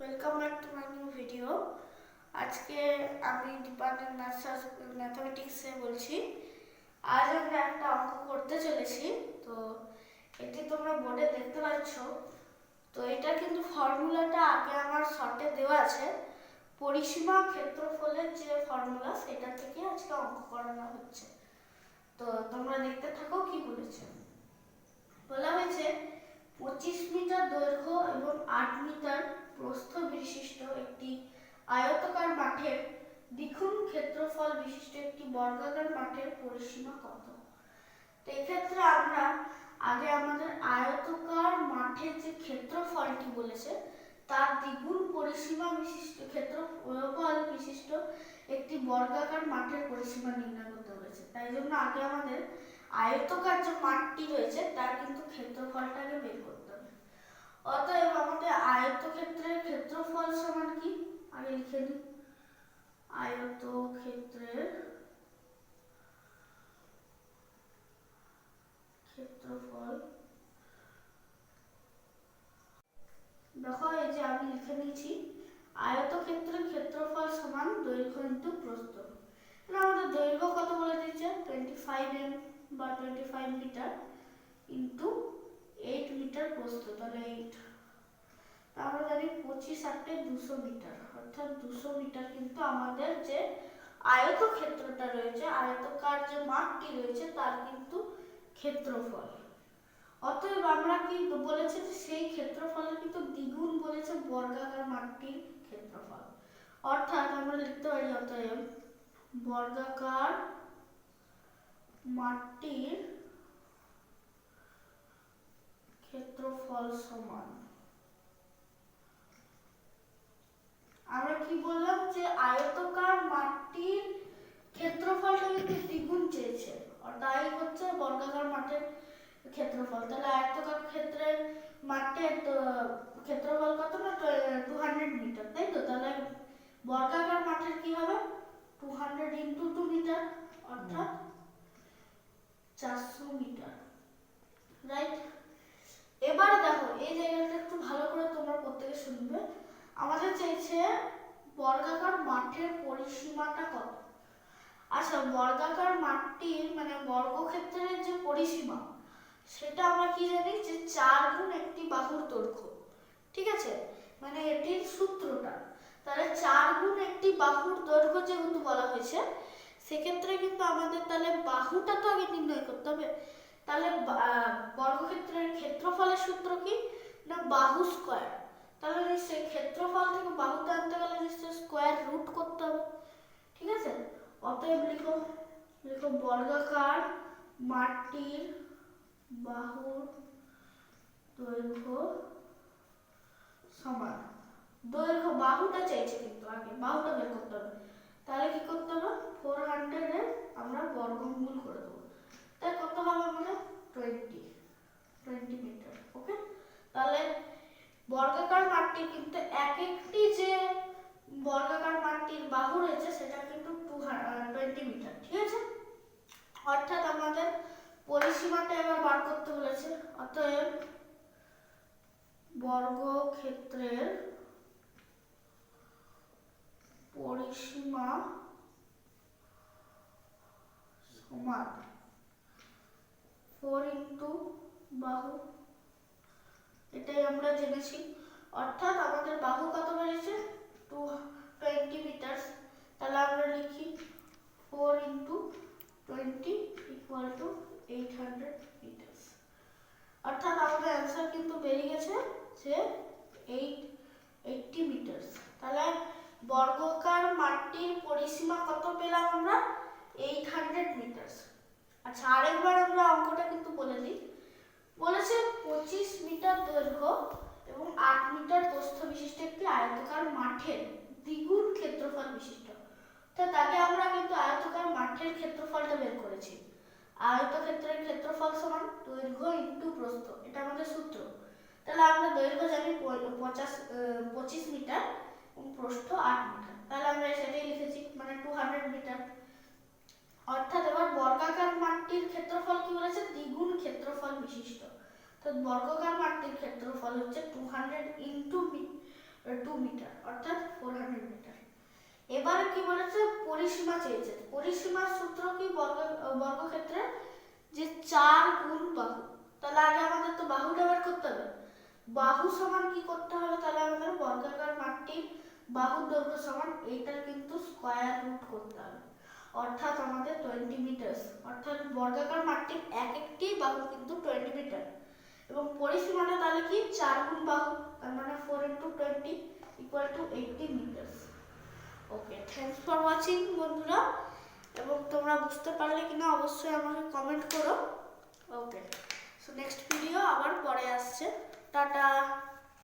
Welcome back to my new video আজকে আমি department maths ম্যাথামেটিক্সে বলছি। আজ আমরা একটা অঙ্ক করতে চলেছি, তো এটি তোমরা বোর্ডে দেখতে পাচ্ছ। তো এটা কিন্তু ফর্মুলাটা আগে আমার শর্টে দেওয়া আছে। পরিসীমা ক্ষেত্রফলের যে ফর্মুলা সেটা থেকে আজকে অঙ্ক করানো হচ্ছে। তো তোমরা দেখতে থাকো কি বলেছে। বলা হয়েছে, পঁচিশ মিটার দৈর্ঘ্য এবং আট মিটার প্রস্থ বিশিষ্ট একটি আয়তকার মাঠের দ্বিগুণ ক্ষেত্রফল বিশিষ্ট একটি বর্গাকার মাঠের পরিসীমা কত? এক্ষেত্রে আমরা আগে আমাদের আয়তকার মাঠের যে ক্ষেত্রফলটি বলেছে, তার দ্বিগুণ পরিসীমা বিশিষ্ট ক্ষেত্রফল বিশিষ্ট একটি বর্গাকার মাঠের পরিসীমা নির্ণয় করতে বলেছে। তাই জন্য আগে আমাদের আয়তকার যে মাঠটি রয়েছে, তার কিন্তু ক্ষেত্রফলটাকে বের করতে অতএব আমাদের আয়তক্ষেত্রের ক্ষেত্রফল সমান কি? আগে লিখে নিই। আয়তক্ষেত্রের ক্ষেত্রফল। দেখো, এই যে আমি লিখে নিয়েছি আয়তক্ষেত্রের ক্ষেত্রফল সমান দৈর্ঘ্য ইন্টু প্রস্থ আমাদের দৈর্ঘ্য কত বলে দিচ্ছে টোয়েন্টি ফাইভ এম বা টোয়েন্টি ফাইভ মিটার ইন্টু প্রস্থ তাহলে এইট আমরা জানি পঁচিশ আটে দুশো মিটার। অর্থাৎ দুশো মিটার কিন্তু আমাদের যে আয়তক্ষেত্রটা রয়েছে, আয়তকার যে মাঠটি রয়েছে, তার কিন্তু ক্ষেত্রফল। অতএব আমরা কি বলেছে যে সেই ক্ষেত্রফলের কিন্তু দ্বিগুণ বলেছে বর্গাকার মাঠটির ক্ষেত্রফল। অর্থাৎ আমরা লিখতে পারি অতএব বর্গাকার মাঠটির ক্ষেত্রফল সমান। আমরা কি বললাম যে আয়তকার মাঠটির ক্ষেত্রফলটা কিন্তু দ্বিগুণ চেয়েছে। আর তাই হচ্ছে বর্গাকার মাঠের ক্ষেত্রফল। তাহলে আয়তকার ক্ষেত্রের মাঠের তো- ক্ষেত্রফল কত না? টু হান্ড্রেড মিটার তাই তো? তাহলে বর্গাকার মাঠের কি হবে? Two hundred into two metre অর্থাৎ চারশো মিটার রাইট? জায়গাটা একটু ভালো করে তোমরা প্রত্যেকে শুনবে। আমাদের চাইছে বর্গাকার মাঠের পরিসীমাটা কত? আচ্ছা বর্গাকার মাঠটির মানে বর্গক্ষেত্রের যে পরিসীমা, সেটা আমরা কি জানি যে চার গুণ একটি বাহুর দৈর্ঘ্য। ঠিক আছে? মানে এটির সূত্রটা। তাহলে চার গুণ একটি বাহুর দৈর্ঘ্য যেহেতু বলা হয়েছে, সেক্ষেত্রে কিন্তু আমাদের তাহলে বাহুটা তো আগে নির্ণয় করতে হবে। তাহলে বর্গক্ষেত্রের ক্ষেত্রফলের সূত্র কি? না বাহু স্কোয়ার তাহলে নিশ্চয়ই ক্ষেত্রফল থেকে বাহুতে আনতে গেলে নিশ্চয়ই স্কোয়ার রুট করতে হবে। ঠিক আছে? অতএব লিখো লিখো বর্গাকার মাটির বাহুর দৈর্ঘ্য সমান। দৈর্ঘ্য বাহুটা চাইছে কিন্তু আগে, বাহুটা বের করতে হবে। তাহলে কি করতে হবে? ফোর হান্ড্রেডের আমরা বর্গমূল করে দেবো। তাই কত হবে আমাদের টোয়েন্টি টোয়েন্টি মিটার ওকে তাহলে মাঠটি কিন্তু এক একটি যে বর্গাকার মাঠটির বাহু রয়েছে, সেটা কিন্তু টু টোয়েন্টি মিটার ঠিক আছে? অর্থাৎ আমাদের পরিসীমাটা এবার বার করতে বলেছে। অতএব বর্গক্ষেত্রের পরিসীমা সমান ফোর ইন্টু বাহু। এটাই আমরা জেনেছি। অর্থাৎ আমাদের বাহু কত বেড়েছে টু টোয়েন্টি মিটার তাহলে আমরা লিখি four into twenty equal to eight hundred metres. অর্থাৎ আমাদের অ্যান্সার কিন্তু বেরিয়ে গেছে যে এইট, এইটটি মিটার্স। তাহলে বর্গকার মাটির পরিসীমা কত পেলাম আমরা? Eight hundred metres. আচ্ছা আরেকবার আমরা অঙ্কটা কিন্তু বলে দিই। বলেছে পঁচিশ মিটার দৈর্ঘ্য এবং আট মিটার প্রস্থ বিশিষ্ট একটি আয়তকার মাঠের দ্বিগুণ ক্ষেত্রফল বিশিষ্ট। তো তাকে আমরা কিন্তু আয়তকার মাঠের ক্ষেত্রফলটা বের করেছি। আয়তক্ষেত্রের ক্ষেত্রফল সমান দৈর্ঘ্য ইন্টু প্রস্থ, এটা আমাদের সূত্র। তাহলে আমরা দৈর্ঘ্য জানি পঞ্চাশ পঁচিশ মিটার প্রস্থ আট মিটার। তাহলে আমরা সেটাই লিখেছি মানে টু হান্ড্রেড মিটার অর্থাৎ এবার বর্গাকার মাঠটির ক্ষেত্রফল কি বলেছে? দ্বিগুণ ক্ষেত্রফল বিশিষ্ট। তো বর্গাকার মাঠটির ক্ষেত্রফল হচ্ছে two hundred into two metre অর্থাৎ ফোর হান্ড্রেড মিটার এবারে কি বলেছে? পরিসীমা চেয়েছে। পরিসীমার সূত্র কি বর্গ বর্গক্ষেত্রে যে চার গুণ বাহু। তাহলে আগে আমাদের তো বাহুটা বের করতে হবে। বাহু সমান কি করতে হবে? তাহলে আমাদের বর্গাকার মাঠটির বাহু দৈর্ঘ্য সমান এইটার কিন্তু স্কয়ার রুট করতে হবে। অর্থাৎ আমাদের টোয়েন্টি মিটার অর্থাৎ বর্গাকার মাঠটির এক একটি বাহু কিন্তু টোয়েন্টি মিটার এবং পরিসীমাটা তাহলে কি? চার গুণ বাহু, তার মানে four into twenty equal to eighty metre okay thanks for watching বন্ধুরা। এবং তোমরা বুঝতে পারলে কিনা অবশ্যই আমাকে কমেন্ট করো। ওকে সো নেক্সট ভিডিও আবার পরে আসছে। টাটা।